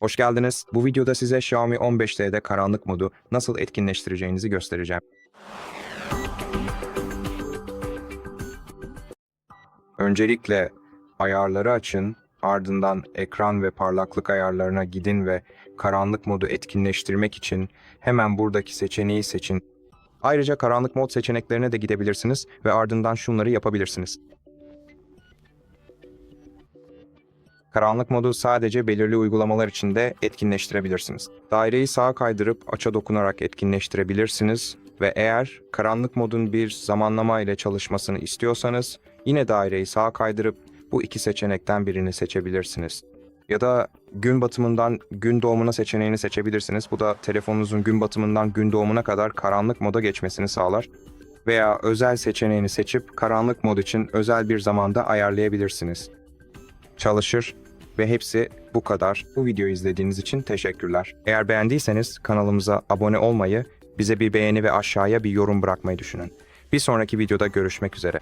Hoş geldiniz. Bu videoda size Xiaomi 15T'de karanlık modu nasıl etkinleştireceğinizi göstereceğim. Öncelikle ayarları açın, ardından ekran ve parlaklık ayarlarına gidin ve karanlık modu etkinleştirmek için hemen buradaki seçeneği seçin. Ayrıca karanlık mod seçeneklerine de gidebilirsiniz ve ardından şunları yapabilirsiniz. Karanlık modu sadece belirli uygulamalar için de etkinleştirebilirsiniz. Daireyi sağa kaydırıp aça dokunarak etkinleştirebilirsiniz ve eğer karanlık modun bir zamanlama ile çalışmasını istiyorsanız yine daireyi sağa kaydırıp bu iki seçenekten birini seçebilirsiniz. Ya da gün batımından gün doğumuna seçeneğini seçebilirsiniz. Bu da telefonunuzun gün batımından gün doğumuna kadar karanlık moda geçmesini sağlar. Veya özel seçeneğini seçip karanlık mod için özel bir zamanda ayarlayabilirsiniz çalışır ve hepsi bu kadar. Bu videoyu izlediğiniz için teşekkürler. Eğer beğendiyseniz kanalımıza abone olmayı, bize bir beğeni ve aşağıya bir yorum bırakmayı düşünün. Bir sonraki videoda görüşmek üzere.